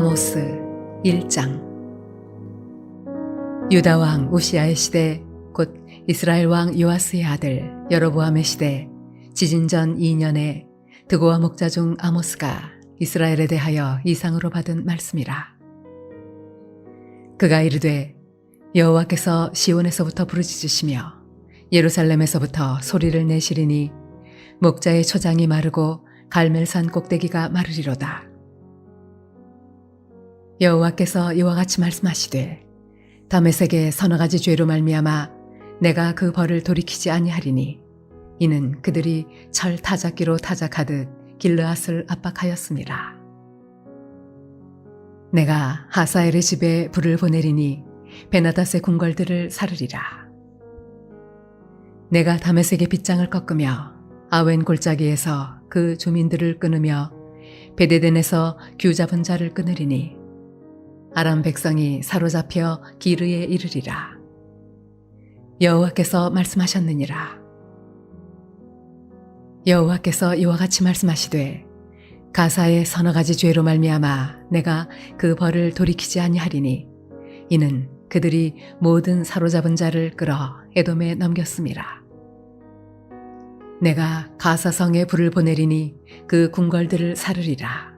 아모스 1장 유다 왕 우시아의 시대 곧 이스라엘 왕 요아스의 아들 여로보암의 시대 지진 전 2년에 드고와 목자 중 아모스가 이스라엘에 대하여 이상으로 받은 말씀이라 그가 이르되 여호와께서 시온에서부터 부르짖으시며 예루살렘에서부터 소리를 내시리니 목자의 초장이 마르고 갈멜산 꼭대기가 마르리로다. 여호와께서 이와 같이 말씀하시되 다메섹의 서너 가지 죄로 말미암아 내가 그 벌을 돌이키지 아니하리니 이는 그들이 철 타작기로 타작하듯 길르앗을 압박하였습니다. 내가 하사엘의 집에 불을 보내리니 베나닷의 궁궐들을 사르리라. 내가 다메섹의 빗장을 꺾으며 아웬 골짜기에서 그 주민들을 끊으며 베데덴에서 규 잡은 자를 끊으리니 아람 백성이 사로잡혀 기르에 이르리라. 여호와께서 말씀하셨느니라. 여호와께서 이와 같이 말씀하시되 가사의 서너 가지 죄로 말미암아 내가 그 벌을 돌이키지 아니하리니 이는 그들이 모든 사로잡은 자를 끌어 에돔에 넘겼습니다. 내가 가사성에 불을 보내리니 그 궁궐들을 사르리라.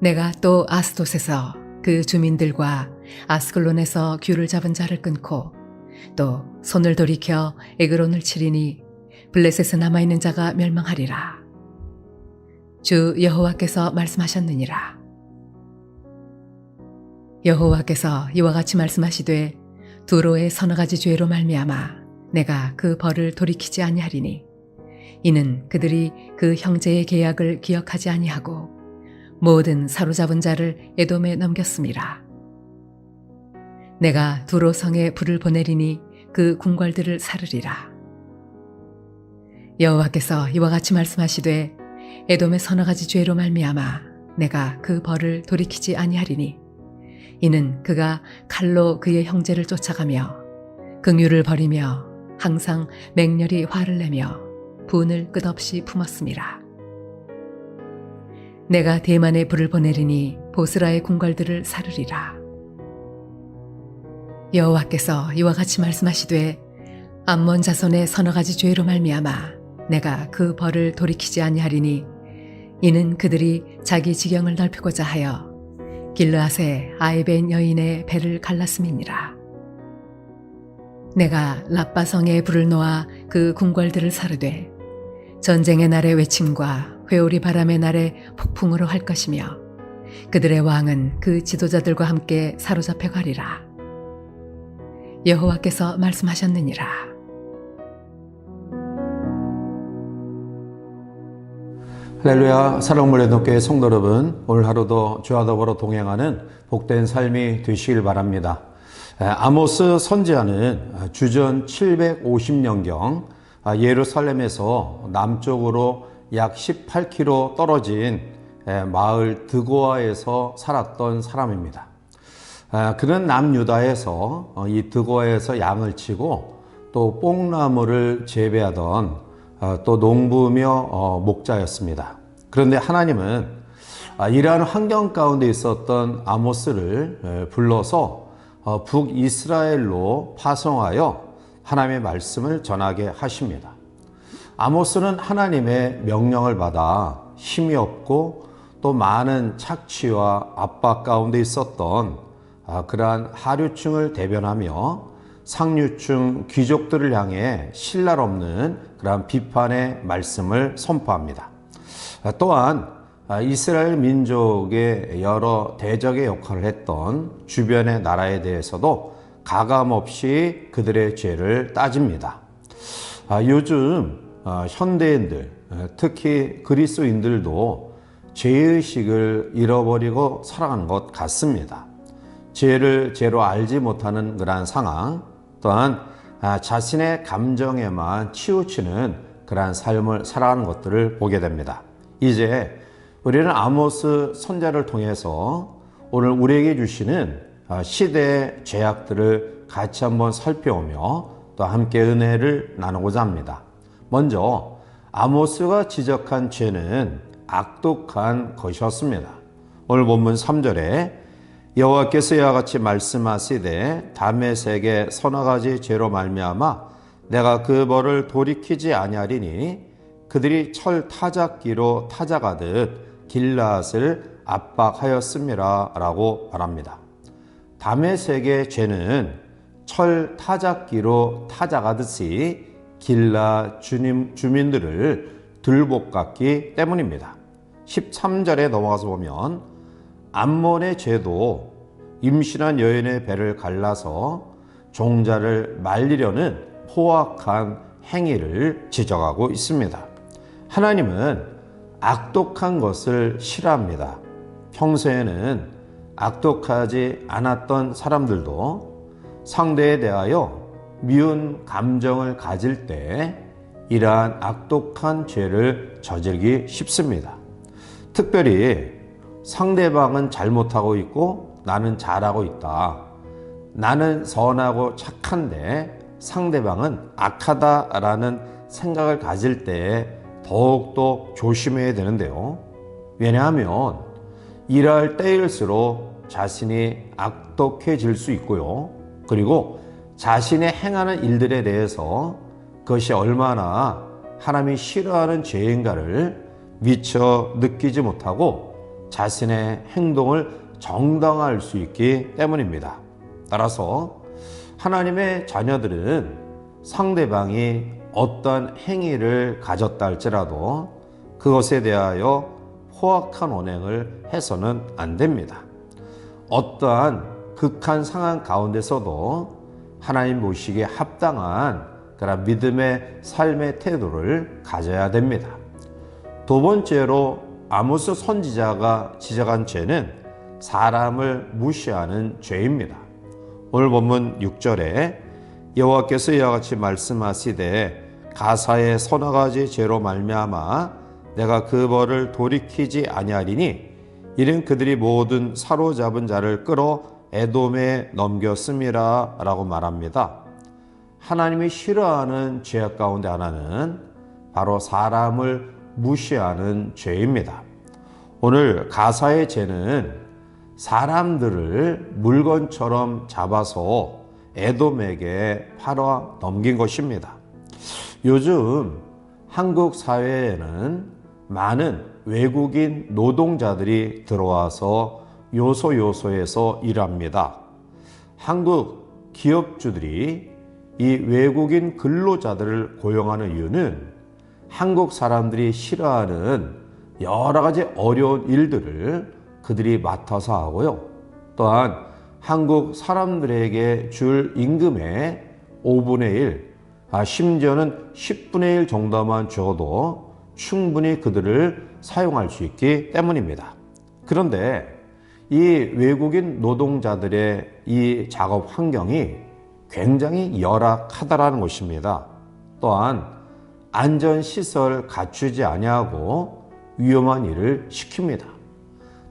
내가 또 아스돗에서 그 주민들과 아스클론에서 귤을 잡은 자를 끊고 또 손을 돌이켜 에그론을 치리니 블레셋에 남아있는 자가 멸망하리라. 주 여호와께서 말씀하셨느니라. 여호와께서 이와 같이 말씀하시되 두로의 서너 가지 죄로 말미암아 내가 그 벌을 돌이키지 아니하리니 이는 그들이 그 형제의 계약을 기억하지 아니하고 모든 사로잡은 자를 에돔에 넘겼습니다. 내가 두로 성에 불을 보내리니 그 궁궐들을 사르리라. 여호와께서 이와 같이 말씀하시되 에돔의 서너 가지 죄로 말미암아 내가 그 벌을 돌이키지 아니하리니 이는 그가 칼로 그의 형제를 쫓아가며 긍휼을 버리며 항상 맹렬히 화를 내며 분을 끝없이 품었습니다. 내가 대만에 불을 보내리니 보스라의 궁궐들을 사르리라. 여호와께서 이와 같이 말씀하시되 암몬 자손의 서너 가지 죄로 말미암아 내가 그 벌을 돌이키지 아니하리니 이는 그들이 자기 지경을 넓히고자 하여 길르앗의 아이벤 여인의 배를 갈랐음이니라. 내가 라빠성에 불을 놓아 그 궁궐들을 사르되 전쟁의 날의 외침과 회오리 바람의 날의 폭풍으로 할 것이며 그들의 왕은 그 지도자들과 함께 사로잡혀 가리라. 여호와께서 말씀하셨느니라. 할렐루야 사랑물레독교의 성도 여러분 오늘 하루도 주와 더불어 동행하는 복된 삶이 되시길 바랍니다. 아모스 선지자는 주전 750년경 예루살렘에서 남쪽으로 약 18km 떨어진 마을 드고아에서 살았던 사람입니다. 그는 남유다에서 이 드고아에서 양을 치고 또 뽕나무를 재배하던 또 농부며 목자였습니다. 그런데 하나님은 이러한 환경 가운데 있었던 아모스를 불러서 북이스라엘로 파송하여 하나님의 말씀을 전하게 하십니다. 아모스는 하나님의 명령을 받아 힘이 없고 또 많은 착취와 압박 가운데 있었던 그러한 하류층을 대변하며 상류층 귀족들을 향해 신랄 없는 그러한 비판의 말씀을 선포합니다. 또한 이스라엘 민족의 여러 대적의 역할을 했던 주변의 나라에 대해서도 가감 없이 그들의 죄를 따집니다. 요즘 현대인들, 특히 그리스인들도 죄의식을 잃어버리고 살아가는 것 같습니다. 죄를 죄로 알지 못하는 그러한 상황, 또한 자신의 감정에만 치우치는 그러한 삶을 살아가는 것들을 보게 됩니다. 이제 우리는 아모스 선자를 통해서 오늘 우리에게 주시는 시대의 죄악들을 같이 한번 살펴오며 또 함께 은혜를 나누고자 합니다. 먼저 아모스가 지적한 죄는 악독한 것이었습니다. 오늘 본문 3절에 여호와께서 이와 같이 말씀하시되 담에색의 서너 가지 죄로 말미암아 내가 그 벌을 돌이키지 아니하리니 그들이 철 타작기로 타작하듯 길라앗을 압박하였음이라라고 말합니다. 담에색의 죄는 철 타작기로 타작하듯이 길라 주님, 주민들을 들볶았기 때문입니다. 13절에 넘어가서 보면 암몬의 죄도 임신한 여인의 배를 갈라서 종자를 말리려는 포악한 행위를 지적하고 있습니다. 하나님은 악독한 것을 싫어합니다. 평소에는 악독하지 않았던 사람들도 상대에 대하여 미운 감정을 가질 때 이러한 악독한 죄를 저지르기 쉽습니다. 특별히 상대방은 잘못하고 있고 나는 잘하고 있다. 나는 선하고 착한데 상대방은 악하다라는 생각을 가질 때 더욱더 조심해야 되는데요. 왜냐하면 이럴 때일수록 자신이 악독해질 수 있고요. 그리고 자신이 행하는 일들에 대해서 그것이 얼마나 하나님이 싫어하는 죄인가를 미처 느끼지 못하고 자신의 행동을 정당화할 수 있기 때문입니다. 따라서 하나님의 자녀들은 상대방이 어떤 행위를 가졌다 할지라도 그것에 대하여 포악한 언행을 해서는 안 됩니다. 어떠한 극한 상황 가운데서도 하나님 모시기에 합당한 그런 믿음의 삶의 태도를 가져야 됩니다. 두 번째로 아모스 선지자가 지적한 죄는 사람을 무시하는 죄입니다. 오늘 본문 6절에 여호와께서 이와 같이 말씀하시되 가사의 서너 가지 죄로 말미암아 내가 그 벌을 돌이키지 아니하리니 이는 그들이 모든 사로잡은 자를 끌어 에돔에 넘겼음이라 라고 말합니다. 하나님이 싫어하는 죄악 가운데 하나는 바로 사람을 무시하는 죄입니다. 오늘 가사의 죄는 사람들을 물건처럼 잡아서 에돔에게 팔아 넘긴 것입니다. 요즘 한국 사회에는 많은 외국인 노동자들이 들어와서 요소 요소에서 일합니다. 한국 기업주들이 이 외국인 근로자들을 고용하는 이유는 한국 사람들이 싫어하는 여러 가지 어려운 일들을 그들이 맡아서 하고요. 또한 한국 사람들에게 줄 임금의 5분의 1, 아, 심지어는 10분의 1 정도만 줘도 충분히 그들을 사용할 수 있기 때문입니다. 그런데 이 외국인 노동자들의 이 작업 환경이 굉장히 열악하다라는 것입니다. 또한 안전시설 갖추지 아니하고 위험한 일을 시킵니다.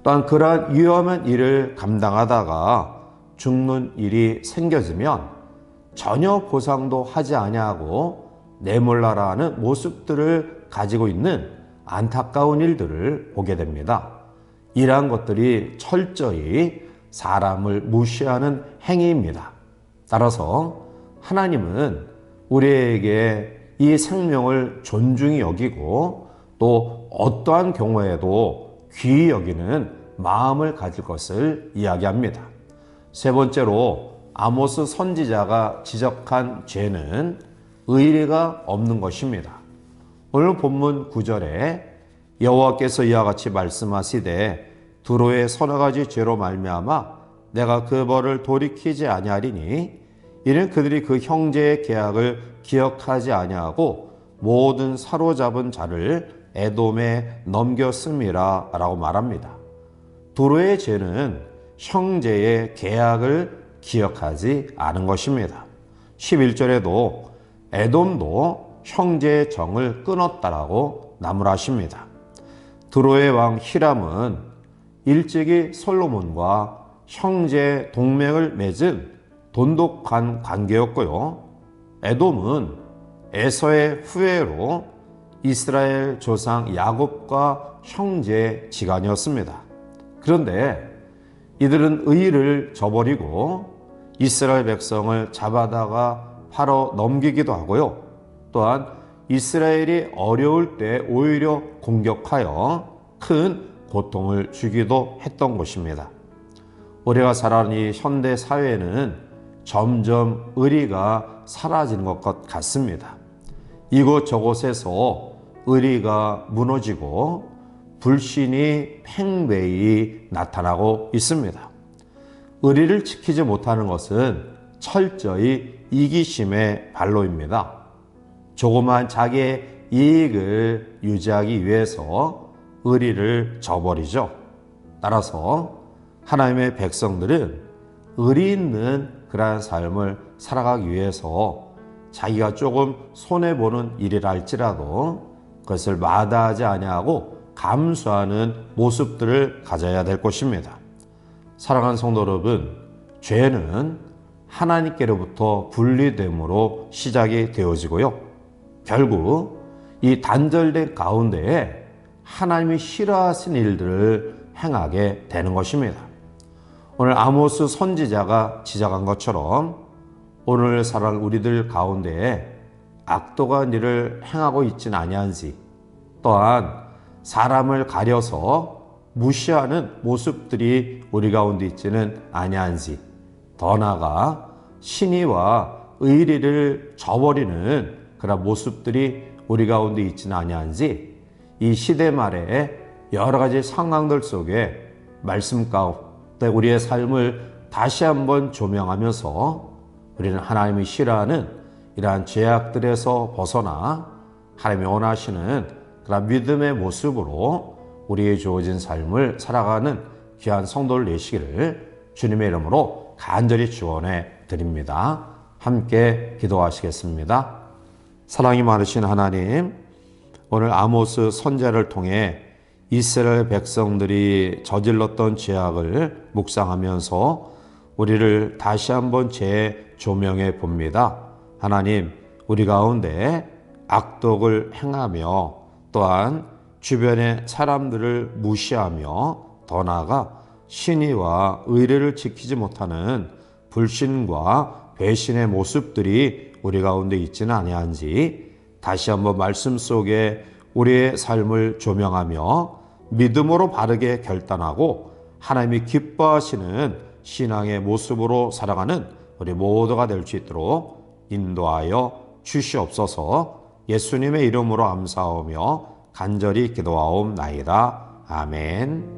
또한 그러한 위험한 일을 감당하다가 죽는 일이 생겨지면 전혀 보상도 하지 아니하고 내몰라라는 모습들을 가지고 있는 안타까운 일들을 보게 됩니다. 이러한 것들이 철저히 사람을 무시하는 행위입니다. 따라서 하나님은 우리에게 이 생명을 존중히 여기고 또 어떠한 경우에도 귀히 여기는 마음을 가질 것을 이야기합니다. 세 번째로 아모스 선지자가 지적한 죄는 의리가 없는 것입니다. 오늘 본문 9절에 여호와께서 이와 같이 말씀하시되 두로의 서너 가지 죄로 말미암아 내가 그 벌을 돌이키지 아니하리니 이는 그들이 그 형제의 계약을 기억하지 아니하고 모든 사로잡은 자를 에돔에 넘겼음이라라고 말합니다. 두로의 죄는 형제의 계약을 기억하지 않은 것입니다. 11절에도 에돔도 형제의 정을 끊었다라고 나무라십니다. 드로의 왕 히람은 일찍이 솔로몬과 형제 동맹을 맺은 돈독한 관계였고요. 에돔은 에서의 후예로 이스라엘 조상 야곱과 형제 지간이었습니다. 그런데 이들은 의를 저버리고 이스라엘 백성을 잡아다가 팔어 넘기기도 하고요. 또한 이스라엘이 어려울 때 오히려 공격하여 큰 고통을 주기도 했던 것입니다. 우리가 살아가는 이 현대 사회는 점점 의리가 사라지는 것 같습니다. 이곳저곳에서 의리가 무너지고 불신이 팽배히 나타나고 있습니다. 의리를 지키지 못하는 것은 철저히 이기심의 발로입니다. 조그만 자기의 이익을 유지하기 위해서 의리를 저버리죠. 따라서 하나님의 백성들은 의리 있는 그러한 삶을 살아가기 위해서 자기가 조금 손해보는 일이라 할지라도 그것을 마다하지 아니하고 감수하는 모습들을 가져야 될 것입니다. 사랑하는 성도 여러분, 죄는 하나님께로부터 분리됨으로 시작이 되어지고요. 결국 이 단절된 가운데에 하나님이 싫어하신 일들을 행하게 되는 것입니다. 오늘 아모스 선지자가 지적한 것처럼 오늘 살아갈 우리들 가운데에 악도가 일을 행하고 있지는 아니한지 또한 사람을 가려서 무시하는 모습들이 우리 가운데 있지는 아니한지 더 나아가 신의와 의리를 저버리는 그런 모습들이 우리 가운데 있지는 아니한지 이 시대 말에 여러 가지 상황들 속에 말씀 가운데 우리의 삶을 다시 한번 조명하면서 우리는 하나님이 싫어하는 이러한 죄악들에서 벗어나 하나님이 원하시는 그런 믿음의 모습으로 우리의 주어진 삶을 살아가는 귀한 성도를 내시기를 주님의 이름으로 간절히 축원해 드립니다. 함께 기도하시겠습니다. 사랑이 많으신 하나님, 오늘 아모스 선자를 통해 이스라엘 백성들이 저질렀던 죄악을 묵상하면서 우리를 다시 한번 재조명해 봅니다. 하나님, 우리 가운데 악독을 행하며 또한 주변의 사람들을 무시하며 더 나아가 신의와 의례를 지키지 못하는 불신과 배신의 모습들이 우리 가운데 있지는 아니한지 다시 한번 말씀 속에 우리의 삶을 조명하며 믿음으로 바르게 결단하고 하나님이 기뻐하시는 신앙의 모습으로 살아가는 우리 모두가 될 수 있도록 인도하여 주시옵소서 예수님의 이름으로 감사하며 간절히 기도하옵나이다. 아멘.